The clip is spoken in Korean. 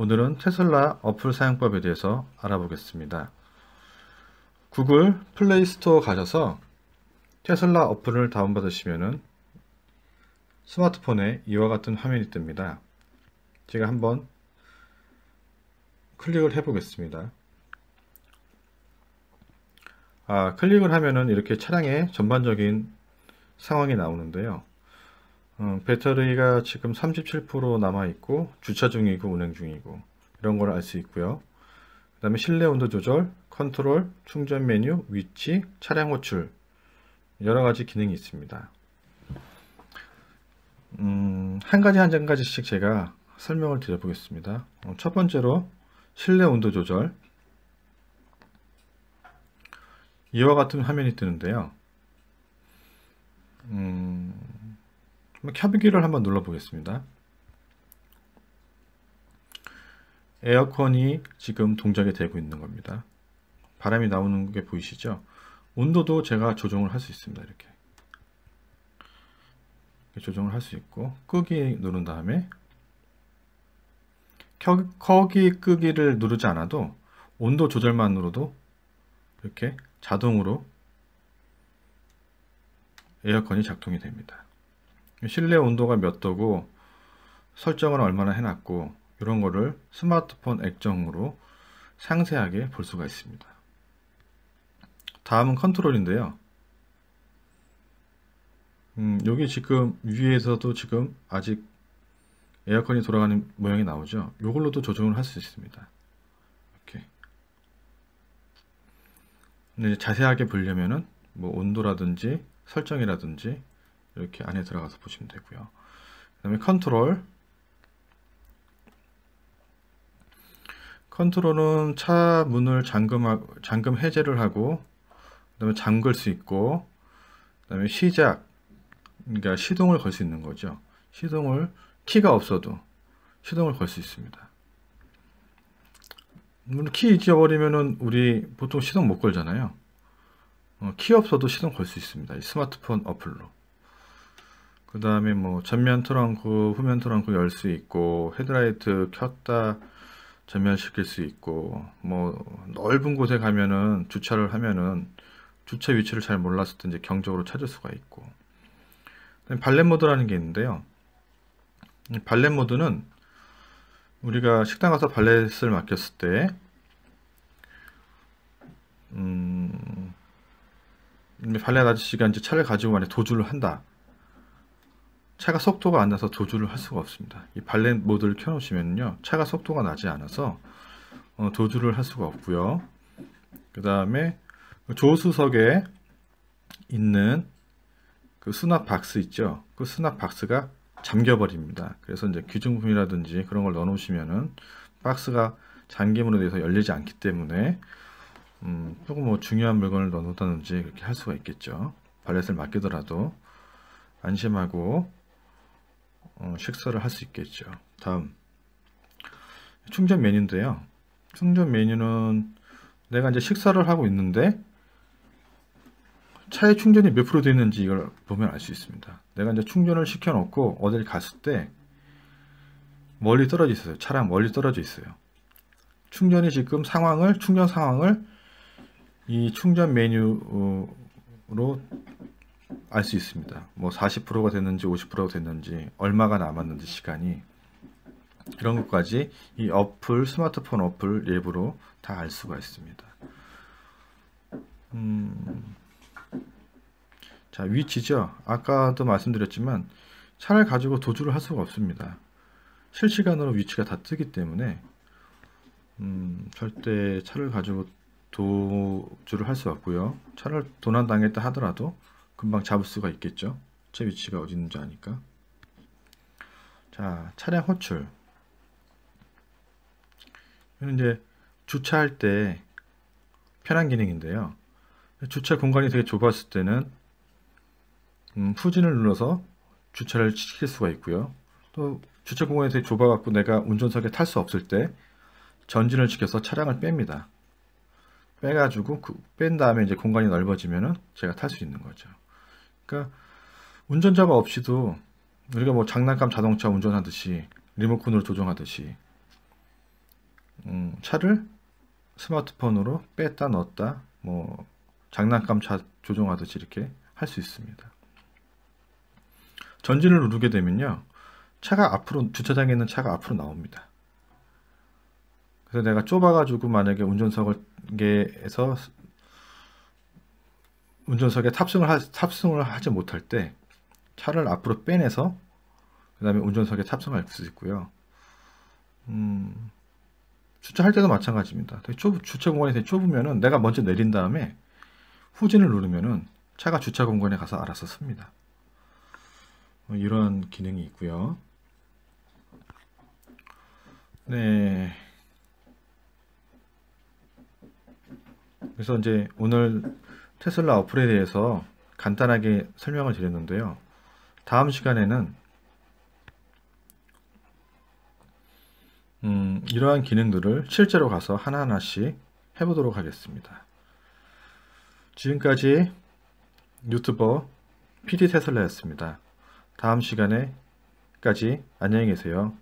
오늘은 테슬라 어플 사용법에 대해서 알아보겠습니다. 구글 플레이 스토어 가셔서 테슬라 어플을 다운받으시면 스마트폰에 이와 같은 화면이 뜹니다. 제가 한번 클릭을 해 보겠습니다. 아, 클릭을 하면은 이렇게 차량의 전반적인 상황이 나오는데요. 어, 배터리가 지금 37% 남아 있고 주차 중이고 운행 중이고 이런 걸 알 수 있고요. 그 다음에 실내 온도 조절, 컨트롤, 충전 메뉴, 위치, 차량 호출 여러 가지 기능이 있습니다. 음, 한 가지 한 가지씩 제가 설명을 드려보겠습니다. 어, 첫 번째로 실내 온도 조절 이와 같은 화면이 뜨는데요. 음, 켜비기를 한번 눌러 보겠습니다. 에어컨이 지금 동작이 되고 있는 겁니다. 바람이 나오는 게 보이시죠? 온도도 제가 조정을 할 수 있습니다. 이렇게. 조정을 할 수 있고 끄기 누른 다음에 켜 기 끄기를 누르지 않아도 온도 조절만으로도 이렇게 자동으로 에어컨이 작동이 됩니다. 실내 온도가 몇 도고 설정을 얼마나 해놨고 이런 거를 스마트폰 액정으로 상세하게 볼 수가 있습니다. 다음은 컨트롤인데요. 음, 여기 지금 위에서도 지금 아직 에어컨이 돌아가는 모양이 나오죠. 이걸로도 조정을 할 수 있습니다. 이렇게. 근데 자세하게 보려면은 뭐 온도라든지 설정이라든지 이렇게 안에 들어가서 보시면 되고요. 그 다음에 컨트롤 컨트롤은 차 문을 잠금, 잠금 해제를 하고 그 다음에 잠글 수 있고 그 다음에 시작 그러니까 시동을 걸 수 있는 거죠. 시동을 키가 없어도 시동을 걸 수 있습니다. 물론 키 잊어버리면은 우리 보통 시동 못 걸잖아요. 어, 키 없어도 시동 걸 수 있습니다. 스마트폰 어플로. 그 다음에 뭐 전면 트렁크, 후면 트렁크 열 수 있고 헤드라이트 켰다 전면시킬 수 있고 뭐 넓은 곳에 가면은 주차를 하면은 주차 위치를 잘 몰랐을 때 이제 경적으로 찾을 수가 있고 발렛 모드라는 게 있는데요. 발렛 모드는 우리가 식당 가서 발렛을 맡겼을 때 음, 발렛 아저씨가 이제 차를 가지고 안에 도주를 한다. 차가 속도가 안 나서 도주를 할 수가 없습니다. 이 발렛 모드를 켜놓으시면요. 차가 속도가 나지 않아서 어, 도주를 할 수가 없고요. 그 다음에 조수석에 있는 그 수납 박스 있죠. 그 수납 박스가 잠겨버립니다. 그래서 이제 귀중품이라든지 그런 걸 넣어놓으시면은 박스가 잠김으로 돼서 열리지 않기 때문에 음, 조금 뭐 중요한 물건을 넣어놓다든지 그렇게 할 수가 있겠죠. 발렛을 맡기더라도 안심하고 어, 식사를 할 수 있겠죠. 다음 충전 메뉴인데요. 충전 메뉴는 내가 이제 식사를 하고 있는데 차에 충전이 몇 프로 되어 있는지 이걸 보면 알 수 있습니다. 내가 이제 충전을 시켜 놓고 어딜 갔을 때 멀리 떨어져 있어요. 차량 멀리 떨어져 있어요. 충전이 지금 상황을 충전 상황을 이 충전 메뉴로 알 수 있습니다. 뭐 40%가 됐는지 50%가 됐는지 얼마가 남았는지 시간이 이런 것까지 이 어플 스마트폰 어플 앱으로 다 알 수가 있습니다. 음, 자 위치죠. 아까도 말씀드렸지만 차를 가지고 도주를 할 수가 없습니다. 실시간으로 위치가 다 뜨기 때문에 음, 절대 차를 가지고 도주를 할 수 없고요. 차를 도난당했다 하더라도 금방 잡을 수가 있겠죠. 제 위치가 어디 있는지 아니까. 자, 차량 호출. 이는 이제 주차할 때 편한 기능인데요. 주차 공간이 되게 좁았을 때는 음, 후진을 눌러서 주차를 시킬 수가 있고요. 또 주차 공간이 되게 좁아갖고 내가 운전석에 탈 수 없을 때 전진을 시켜서 차량을 뺍니다. 빼가지고 그, 뺀 다음에 이제 공간이 넓어지면은 제가 탈 수 있는 거죠. 그러니까 운전자가 없이도 우리가 뭐 장난감 자동차 운전하듯이 리모컨으로 조정하듯이 음, 차를 스마트폰으로 뺐다 넣었다 뭐 장난감 차 조종하듯이 이렇게 할 수 있습니다. 전진을 누르게 되면요. 차가 앞으로 주차장에 있는 차가 앞으로 나옵니다. 그래서 내가 좁아가지고 만약에 운전석에서 운전석에 탑승을 하, 탑승을 하지 못할 때 차를 앞으로 빼내서 그 다음에 운전석에 탑승할 수 있고요. 음, 주차할 때도 마찬가지입니다. 좁, 주차 공간이 되게 좁으면은 내가 먼저 내린 다음에 후진을 누르면은 차가 주차 공간에 가서 알아서 씁니다. 어, 이런 기능이 있고요. 네. 그래서 이제 오늘 테슬라 어플에 대해서 간단하게 설명을 드렸는데요. 다음 시간에는 음, 이러한 기능들을 실제로 가서 하나하나씩 해보도록 하겠습니다. 지금까지 유튜버 PD 테슬라였습니다. 다음 시간에까지 안녕히 계세요.